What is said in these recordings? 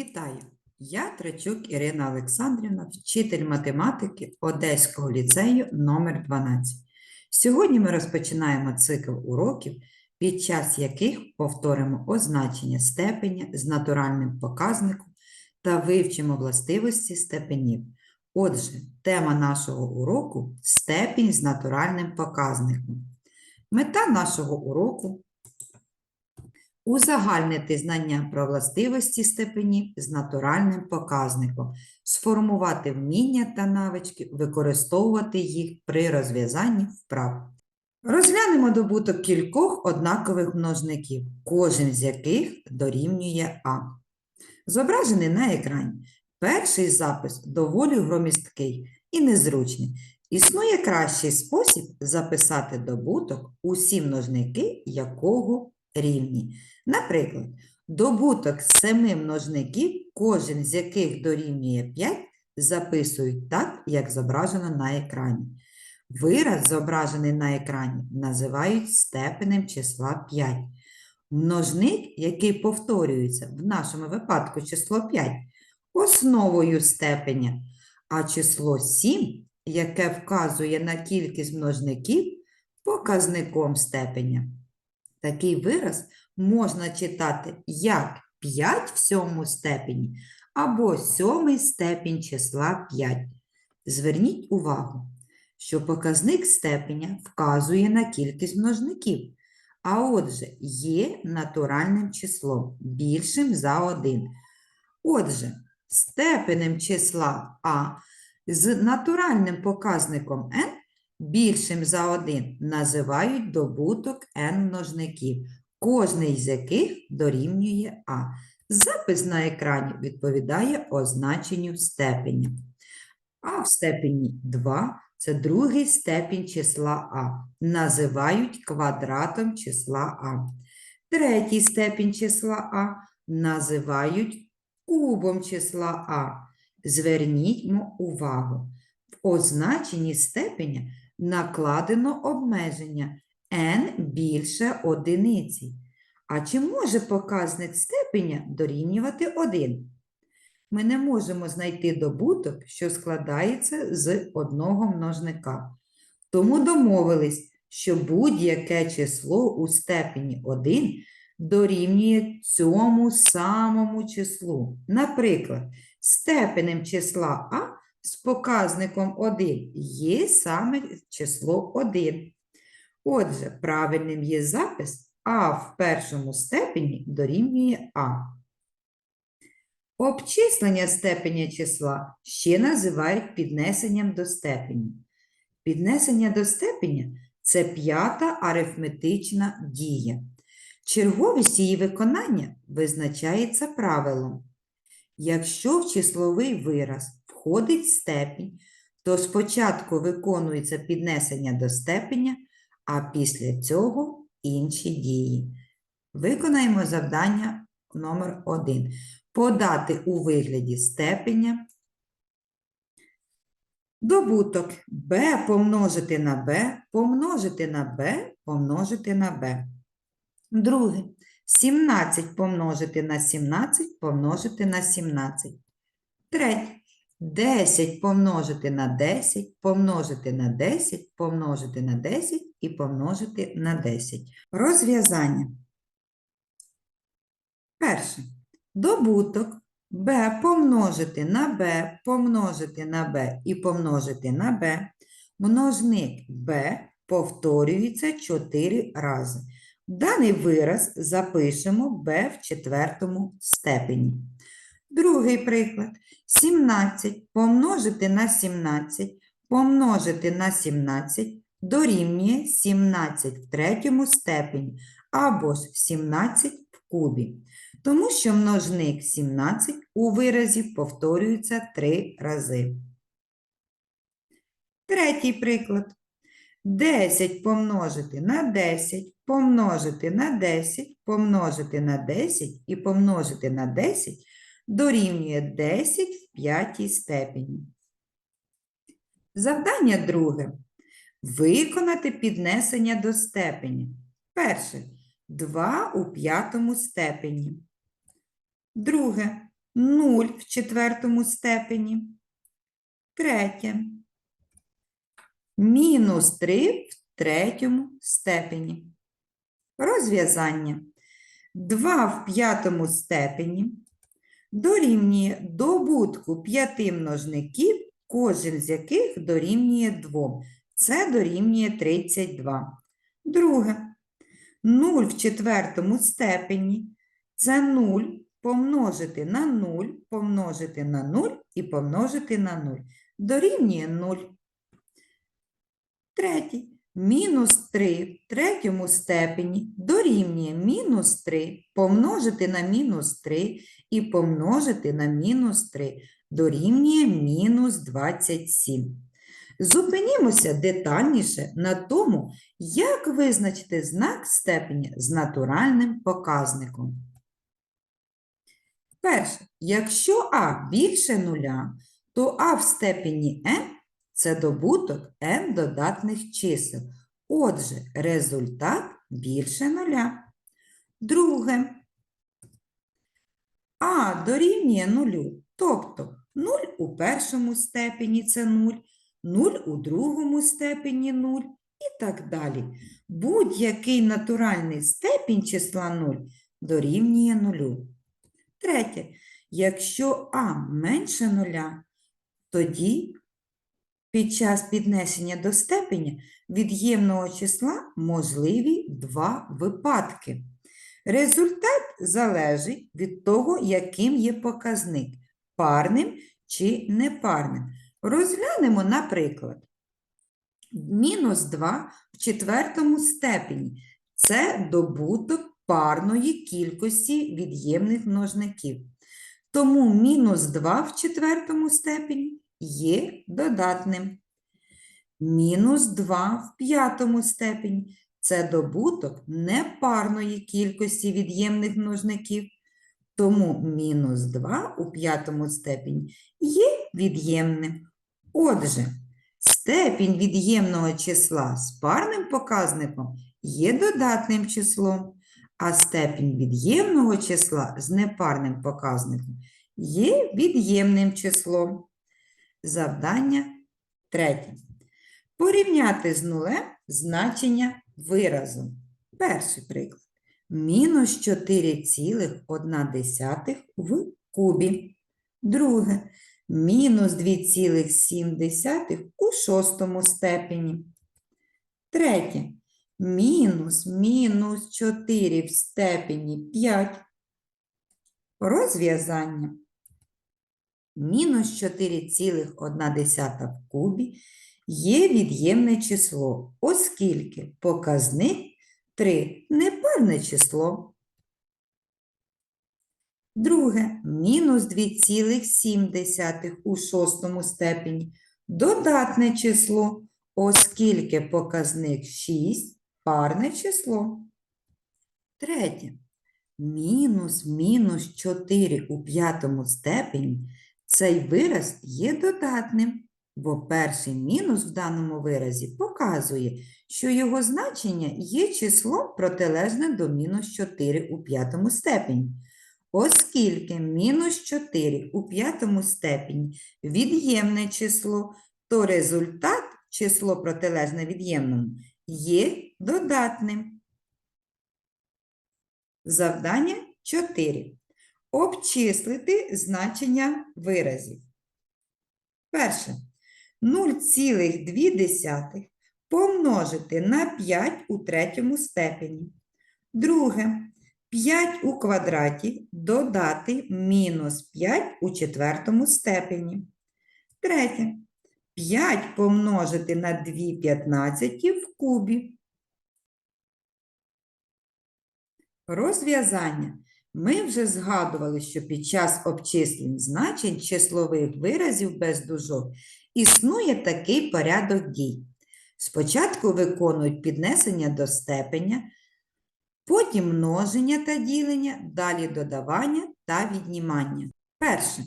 Вітаю! Я Трачук Ірина Олександрівна, вчитель математики Одеського ліцею номер 12. Сьогодні ми розпочинаємо цикл уроків, під час яких повторимо означення степеня з натуральним показником та вивчимо властивості степенів. Отже, тема нашого уроку степінь з натуральним показником. Мета нашого уроку Узагальнити знання про властивості степенів з натуральним показником, сформувати вміння та навички, використовувати їх при розв'язанні вправ. Розглянемо добуток кількох однакових множників, кожен з яких дорівнює А. Зображений на екрані. Перший запис доволі громісткий і незручний. Існує кращий спосіб записати добуток, усі множники якого рівні. Наприклад, добуток семи множників, кожен з яких дорівнює 5, записують так, як зображено на екрані. Вираз, зображений на екрані, називають степенем числа 5. Множник, який повторюється, в нашому випадку число 5, основою степеня, а число 7, яке вказує на кількість множників, показником степеня. Такий вираз можна читати як 5 в сьомому степені або сьомий степінь числа 5. Зверніть увагу, що показник степеня вказує на кількість множників, а отже, є натуральним числом більшим за 1. Отже, степенем числа А з натуральним показником n більшим за 1 називають добуток n множників, кожний з яких дорівнює А. Запис на екрані відповідає означенню степеня. А в степені 2 це другий степінь числа А. Називають квадратом числа А. Третій степінь числа А називають кубом числа А. Зверніть увагу. В означенні степеня накладено обмеження n більше одиниці. А чи може показник степеня дорівнювати 1? Ми не можемо знайти добуток, що складається з одного множника. Тому домовились, що будь-яке число у степені 1 дорівнює цьому самому числу. Наприклад, степенем числа А з показником 1 є саме число 1. Отже, правильним є запис А в першому степені дорівнює А. Обчислення степеня числа ще називають піднесенням до степені. Піднесення до степеня – це п'ята арифметична дія. Черговість її виконання визначається правилом. Якщо в числовий вираз входить степінь, то спочатку виконується піднесення до степеня, а після цього інші дії. Виконаємо завдання номер 1. Подати у вигляді степеня добуток b помножити на b, помножити на b, помножити на b. Друге. 17 помножити на 17, помножити на 17. Третє. 10 помножити на 10, помножити на 10, помножити на 10 і помножити на 10. Розв'язання. Перше. Добуток b помножити на b, помножити на b і помножити на b. Множник b повторюється 4 рази. Даний вираз запишемо b в четвертому степені. Другий приклад. 17 помножити на 17, помножити на 17 дорівнює 17 в третьому степені або ж 17 в кубі. Тому що множник 17 у виразі повторюється 3 рази. Третій приклад. 10 помножити на 10, помножити на 10, помножити на 10 і помножити на 10 дорівнює 10 в п'ятій степені. Завдання друге. Виконати піднесення до степені. Перше. 2 у п'ятому степені. Друге. 0 в четвертому степені. Третє. Мінус 3 в третьому степені. Розв'язання. 2 в п'ятому степені дорівнює добутку п'яти множників, кожен з яких дорівнює 2. Це дорівнює 32. Друге. 0 в четвертому степені це 0 помножити на 0, помножити на 0 і помножити на 0. Дорівнює 0. Третій. Мінус 3 в третьому степені дорівнює мінус 3 помножити на мінус 3 і помножити на мінус 3 дорівнює мінус 27. Зупинімося детальніше на тому, як визначити знак степені з натуральним показником. Перше, якщо а більше нуля, то а в степені n – це добуток n додатних чисел. Отже, результат більше нуля. Друге, а дорівнює нулю, тобто 0 у першому степені це 0, 0 у другому степені 0 і так далі. Будь-який натуральний степінь числа 0 дорівнює нулю. Третє. Якщо а менше нуля, тоді під час піднесення до степеня від'ємного числа можливі два випадки. Результат залежить від того, яким є показник парним чи непарним. Розглянемо, наприклад, мінус 2 в четвертому степені. Це добуток парної кількості від'ємних множників. Тому мінус 2 в четвертому степені є додатним. Мінус 2 в п'ятому степені – це добуток непарної кількості від'ємних множників. Тому мінус 2 у п'ятому степені є від'ємним. Отже, степінь від'ємного числа з парним показником є додатним числом, а степінь від'ємного числа з непарним показником є від'ємним числом. Завдання третє. Порівняти з нулем значення виразу. Перший приклад. Мінус 4,1 в кубі. Друге. Мінус 2,7 у шостому степені. Третє. Мінус мінус 4 в степені 5. Розв'язання. Мінус 4,1 в кубі є від'ємне число, оскільки показник 3 непарне число. Друге, мінус 2,7 у шостому степені додатне число, оскільки показник 6 парне число. Третє, мінус мінус 4 у п'ятому степені цей вираз є додатним, бо перший мінус в даному виразі показує, що його значення є числом протилежне до мінус 4 у п'ятому степені. Оскільки мінус 4 у п'ятому степені від'ємне число, то результат, число протилежне від'ємному, є додатним. Завдання 4. Обчислити значення виразів. Перше. 0,2 помножити на 5 у третьому степені. Друге. 5 у квадраті додати мінус 5 у четвертому степені. Третє. 5 помножити на 2 п'ятнадцяті в кубі. Розв'язання. Ми вже згадували, що під час обчислень значень числових виразів без дужок існує такий порядок дій. Спочатку виконують піднесення до степеня, потім множення та ділення, далі додавання та віднімання. Перше.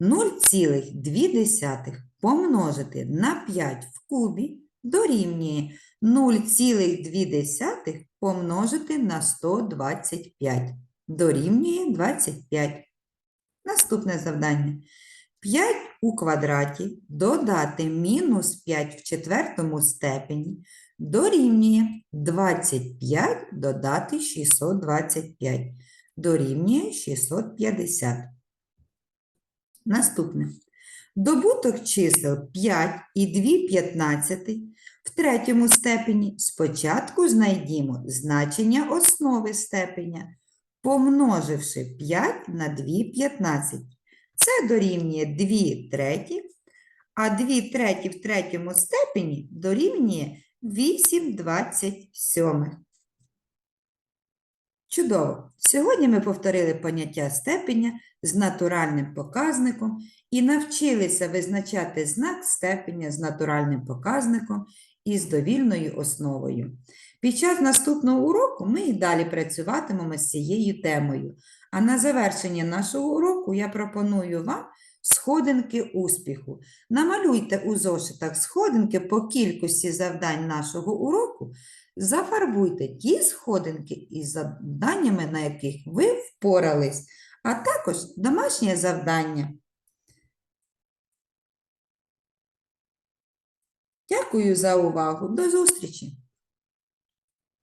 0,2 помножити на 5 в кубі дорівнює 0,2 помножити на 125 дорівнює 25. Наступне завдання. 5 у квадраті додати мінус 5 в четвертому степені дорівнює 25 додати 625. Дорівнює 650. Наступне. Добуток чисел 5 і 2 п'ятнадцяти в третьому степені спочатку знайдімо значення основи степеня, помноживши 5 на 2 п'ятнадцять. Це дорівнює 2 треті, а 2 треті в третьому степені дорівнює 8 27. Чудово! Сьогодні ми повторили поняття степеня з натуральним показником і навчилися визначати знак степеня з натуральним показником і з довільною основою. Під час наступного уроку ми і далі працюватимемо з цією темою. А на завершення нашого уроку я пропоную вам сходинки успіху. Намалюйте у зошитах сходинки по кількості завдань нашого уроку. Зафарбуйте ті сходинки із завданнями, на яких ви впорались, а також домашнє завдання. Дякую за увагу. До зустрічі!